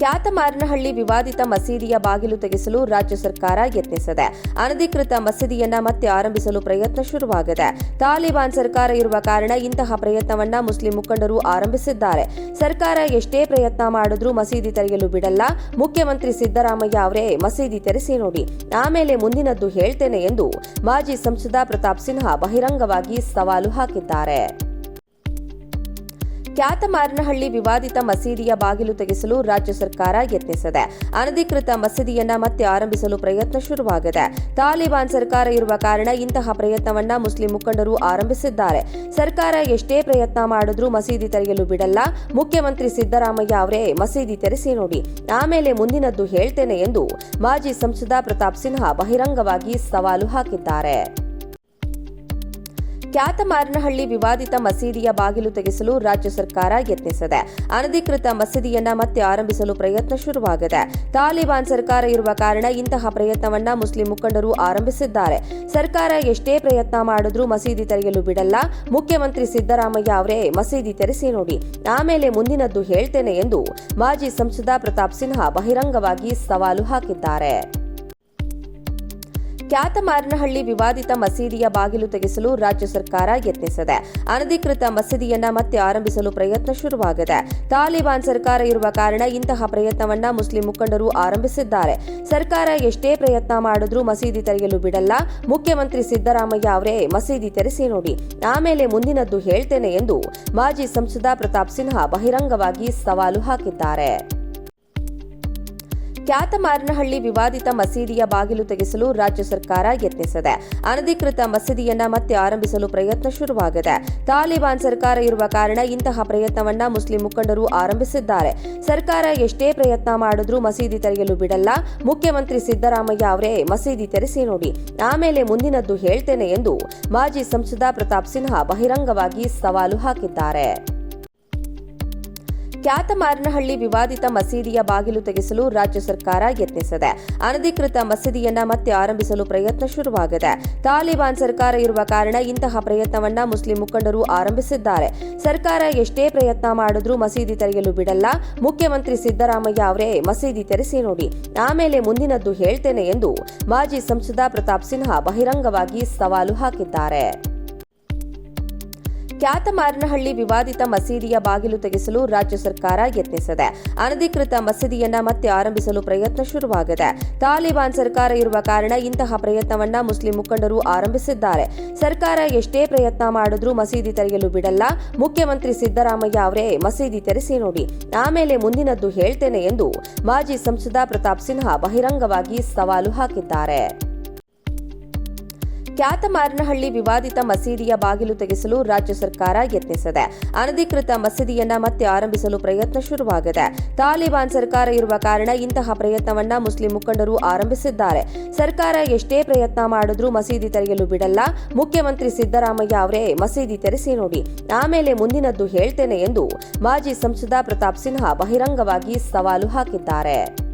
ಕ್ಯಾತಮಾರನಹಳ್ಳಿ ವಿವಾದಿತ ಮಸೀದಿಯ ಬಾಗಿಲು ತೆಗೆಸಲು ರಾಜ್ಯ ಸರ್ಕಾರ ಯತ್ನಿಸಿದೆ. ಅನಧಿಕೃತ ಮಸೀದಿಯನ್ನ ಮತ್ತೆ ಆರಂಭಿಸಲು ಪ್ರಯತ್ನ ಶುರುವಾಗಿದೆ. ತಾಲಿಬಾನ್ ಸರ್ಕಾರ ಇರುವ ಕಾರಣ ಇಂತಹ ಪ್ರಯತ್ನವನ್ನ ಮುಸ್ಲಿಂ ಮುಖಂಡರು ಆರಂಭಿಸಿದ್ದಾರೆ. ಸರ್ಕಾರ ಎಷ್ಟೇ ಪ್ರಯತ್ನ ಮಾಡಿದ್ರೂ ಮಸೀದಿ ತೆರೆಯಲು ಬಿಡಲ್ಲ. ಮುಖ್ಯಮಂತ್ರಿ ಸಿದ್ದರಾಮಯ್ಯ ಅವರೇ ಮಸೀದಿ ತೆರೆಸಿ ನೋಡಿ. ಆಮೇಲೆ ಮುಂದಿನದ್ದು ಹೇಳ್ತೇನೆ ಎಂದು ಮಾಜಿ ಸಂಸದ ಪ್ರತಾಪ್ ಸಿನ್ಹಾ ಬಹಿರಂಗವಾಗಿ ಸವಾಲು ಹಾಕಿದ್ದಾರೆ. ಕ್ಯಾತಮಾರನಹಳ್ಳಿ ವಿವಾದಿತ ಮಸೀದಿಯ ಬಾಗಿಲು ತೆಗೆಸಲು ರಾಜ್ಯ ಸರ್ಕಾರ ಯತ್ನಿಸಿದೆ. ಅನಧಿಕೃತ ಮಸೀದಿಯನ್ನ ಮತ್ತೆ ಆರಂಭಿಸಲು ಪ್ರಯತ್ನ ಶುರುವಾಗಿದೆ. ತಾಲಿಬಾನ್ ಸರ್ಕಾರ ಇರುವ ಕಾರಣ ಇಂತಹ ಪ್ರಯತ್ನವನ್ನ ಮುಸ್ಲಿಂ ಮುಖಂಡರು ಆರಂಭಿಸಿದ್ದಾರೆ. ಸರ್ಕಾರ ಎಷ್ಟೇ ಪ್ರಯತ್ನ ಮಾಡಿದ್ರೂ ಮಸೀದಿ ತೆರೆಯಲು ಬಿಡಲ್ಲ. ಮುಖ್ಯಮಂತ್ರಿ ಸಿದ್ದರಾಮಯ್ಯ ಅವರೇ ಮಸೀದಿ ತೆರೆಸಿ ನೋಡಿ. ಆಮೇಲೆ ಮುಂದಿನದ್ದು ಹೇಳ್ತೇನೆ ಎಂದು ಮಾಜಿ ಸಂಸದ ಪ್ರತಾಪ್ ಸಿನ್ಹಾ ಬಹಿರಂಗವಾಗಿ ಸವಾಲು ಹಾಕಿದ್ದಾರೆ. ಕ್ಯಾತಮಾರನಹಳ್ಳಿ ವಿವಾದಿತ ಮಸೀದಿಯ ಬಾಗಿಲು ತೆಗೆಸಲು ರಾಜ್ಯ ಸರ್ಕಾರ ಯತ್ನಿಸಿದೆ. ಅನಧಿಕೃತ ಮಸೀದಿಯನ್ನ ಮತ್ತೆ ಆರಂಭಿಸಲು ಪ್ರಯತ್ನ ಶುರುವಾಗಿದೆ. ತಾಲಿಬಾನ್ ಸರ್ಕಾರ ಇರುವ ಕಾರಣ ಇಂತಹ ಪ್ರಯತ್ನವನ್ನ ಮುಸ್ಲಿಂ ಮುಖಂಡರು ಆರಂಭಿಸಿದ್ದಾರೆ. ಸರ್ಕಾರ ಎಷ್ಟೇ ಪ್ರಯತ್ನ ಮಾಡಿದ್ರೂ ಮಸೀದಿ ತೆರೆಯಲು ಬಿಡಲ್ಲ. ಮುಖ್ಯಮಂತ್ರಿ ಸಿದ್ದರಾಮಯ್ಯ ಅವರೇ ಮಸೀದಿ ತೆರೆಸಿ ನೋಡಿ. ಆಮೇಲೆ ಮುಂದಿನದ್ದು ಹೇಳ್ತೇನೆ ಎಂದು ಮಾಜಿ ಸಂಸದ ಪ್ರತಾಪ್ ಸಿನ್ಹಾ ಬಹಿರಂಗವಾಗಿ ಸವಾಲು ಹಾಕಿದ್ದಾರೆ. ಕ್ಯಾತಮಾರನಹಳ್ಳಿ ವಿವಾದಿತ ಮಸೀದಿಯ ಬಾಗಿಲು ತೆಗೆಸಲು ರಾಜ್ಯ ಸರ್ಕಾರ ಯತ್ನಿಸಿದೆ. ಅನಧಿಕೃತ ಮಸೀದಿಯನ್ನ ಮತ್ತೆ ಆರಂಭಿಸಲು ಪ್ರಯತ್ನ ಶುರುವಾಗಿದೆ. ತಾಲಿಬಾನ್ ಸರ್ಕಾರ ಇರುವ ಕಾರಣ ಇಂತಹ ಪ್ರಯತ್ನವನ್ನ ಮುಸ್ಲಿಂ ಮುಖಂಡರು ಆರಂಭಿಸಿದ್ದಾರೆ. ಸರ್ಕಾರ ಎಷ್ಟೇ ಪ್ರಯತ್ನ ಮಾಡಿದ್ರೂ ಮಸೀದಿ ತೆರೆಯಲು ಬಿಡಲ್ಲ. ಮುಖ್ಯಮಂತ್ರಿ ಸಿದ್ದರಾಮಯ್ಯ ಅವರೇ ಮಸೀದಿ ತೆರೆಸಿ ನೋಡಿ. ಆಮೇಲೆ ಮುಂದಿನದ್ದು ಹೇಳ್ತೇನೆ ಎಂದು ಮಾಜಿ ಸಂಸದ ಪ್ರತಾಪ್ ಸಿನ್ಹಾ ಬಹಿರಂಗವಾಗಿ ಸವಾಲು ಹಾಕಿದ್ದಾರೆ. ಕ್ಯಾತಮಾರನಹಳ್ಳಿ ವಿವಾದಿತ ಮಸೀದಿಯ ಬಾಗಿಲು ತೆಗೆಸಲು ರಾಜ್ಯ ಸರ್ಕಾರ ಯತ್ನಿಸಿದೆ. ಅನಧಿಕೃತ ಮಸೀದಿಯನ್ನ ಮತ್ತೆ ಆರಂಭಿಸಲು ಪ್ರಯತ್ನ ಶುರುವಾಗಿದೆ. ತಾಲಿಬಾನ್ ಸರ್ಕಾರ ಇರುವ ಕಾರಣ ಇಂತಹ ಪ್ರಯತ್ನವನ್ನ ಮುಸ್ಲಿಂ ಮುಖಂಡರು ಆರಂಭಿಸಿದ್ದಾರೆ. ಸರ್ಕಾರ ಎಷ್ಟೇ ಪ್ರಯತ್ನ ಮಾಡಿದ್ರೂ ಮಸೀದಿ ತೆರೆಯಲು ಬಿಡಲ್ಲ. ಮುಖ್ಯಮಂತ್ರಿ ಸಿದ್ದರಾಮಯ್ಯ ಅವರೇ ಮಸೀದಿ ತೆರೆಸಿ ನೋಡಿ. ಆಮೇಲೆ ಮುಂದಿನದ್ದು ಹೇಳ್ತೇನೆ ಎಂದು ಮಾಜಿ ಸಂಸದ ಪ್ರತಾಪ್ ಸಿನ್ಹಾ ಬಹಿರಂಗವಾಗಿ ಸವಾಲು ಹಾಕಿದ್ದಾರೆ. ಕ್ಯಾತಮಾರನಹಳ್ಳಿ ವಿವಾದಿತ ಮಸೀದಿಯ ಬಾಗಿಲು ತೆಗೆಸಲು ರಾಜ್ಯ ಸರ್ಕಾರ ಯತ್ನಿಸಿದೆ. ಅನಧಿಕೃತ ಮಸೀದಿಯನ್ನ ಮತ್ತೆ ಆರಂಭಿಸಲು ಪ್ರಯತ್ನ ಶುರುವಾಗಿದೆ. ತಾಲಿಬಾನ್ ಸರ್ಕಾರ ಇರುವ ಕಾರಣ ಇಂತಹ ಪ್ರಯತ್ನವನ್ನ ಮುಸ್ಲಿಂ ಮುಖಂಡರು ಆರಂಭಿಸಿದ್ದಾರೆ. ಸರ್ಕಾರ ಎಷ್ಟೇ ಪ್ರಯತ್ನ ಮಾಡಿದ್ರೂ ಮಸೀದಿ ತೆರೆಯಲು ಬಿಡಲ್ಲ. ಮುಖ್ಯಮಂತ್ರಿ ಸಿದ್ದರಾಮಯ್ಯ ಅವರೇ ಮಸೀದಿ ತೆರೆಸಿ ನೋಡಿ. ಆಮೇಲೆ ಮುಂದಿನದ್ದು ಹೇಳ್ತೇನೆ ಎಂದು ಮಾಜಿ ಸಂಸದ ಪ್ರತಾಪ್ ಸಿನ್ಹಾ ಬಹಿರಂಗವಾಗಿ ಸವಾಲು ಹಾಕಿದ್ದಾರೆ. ಕ್ಯಾತಮಾರನಹಳ್ಳಿ ವಿವಾದಿತ ಮಸೀದಿಯ ಬಾಗಿಲು ತೆಗೆಸಲು ರಾಜ್ಯ ಸರ್ಕಾರ ಯತ್ನಿಸಿದೆ. ಅನಧಿಕೃತ ಮಸೀದಿಯನ್ನ ಮತ್ತೆ ಆರಂಭಿಸಲು ಪ್ರಯತ್ನ ಶುರುವಾಗಿದೆ. ತಾಲಿಬಾನ್ ಸರ್ಕಾರ ಇರುವ ಕಾರಣ ಇಂತಹ ಪ್ರಯತ್ನವನ್ನ ಮುಸ್ಲಿಂ ಮುಖಂಡರು ಆರಂಭಿಸಿದ್ದಾರೆ. ಸರ್ಕಾರ ಎಷ್ಟೇ ಪ್ರಯತ್ನ ಮಾಡಿದ್ರೂ ಮಸೀದಿ ತೆರೆಯಲು ಬಿಡಲ್ಲ. ಮುಖ್ಯಮಂತ್ರಿ ಸಿದ್ದರಾಮಯ್ಯ ಅವರೇ ಮಸೀದಿ ತೆರೆಸಿ ನೋಡಿ. ಆಮೇಲೆ ಮುಂದಿನದ್ದು ಹೇಳ್ತೇನೆ ಎಂದು ಮಾಜಿ ಸಂಸದ ಪ್ರತಾಪ್ ಸಿನ್ಹಾ ಬಹಿರಂಗವಾಗಿ ಸವಾಲು ಹಾಕಿದ್ದಾರೆ. ಕ್ಯಾತಮಾರನಹಳ್ಳಿ ವಿವಾದಿತ ಮಸೀದಿಯ ಬಾಗಿಲು ತೆಗೆಸಲು ರಾಜ್ಯ ಸರ್ಕಾರ ಯತ್ನಿಸಿದೆ. ಅನಧಿಕೃತ ಮಸೀದಿಯನ್ನ ಮತ್ತೆ ಆರಂಭಿಸಲು ಪ್ರಯತ್ನ ಶುರುವಾಗಿದೆ. ತಾಲಿಬಾನ್ ಸರ್ಕಾರ ಇರುವ ಕಾರಣ ಇಂತಹ ಪ್ರಯತ್ನವನ್ನ ಮುಸ್ಲಿಂ ಮುಖಂಡರು ಆರಂಭಿಸಿದ್ದಾರೆ. ಸರ್ಕಾರ ಎಷ್ಟೇ ಪ್ರಯತ್ನ ಮಾಡಿದ್ರೂ ಮಸೀದಿ ತೆರೆಯಲು ಬಿಡಲ್ಲ. ಮುಖ್ಯಮಂತ್ರಿ ಸಿದ್ದರಾಮಯ್ಯ ಅವರೇ ಮಸೀದಿ ತೆರೆಸಿ ನೋಡಿ. ಆಮೇಲೆ ಮುಂದಿನದ್ದು ಹೇಳ್ತೇನೆ ಎಂದು ಮಾಜಿ ಸಂಸದ ಪ್ರತಾಪ್ ಸಿನ್ಹಾ ಬಹಿರಂಗವಾಗಿ ಸವಾಲು ಹಾಕಿದ್ದಾರೆ.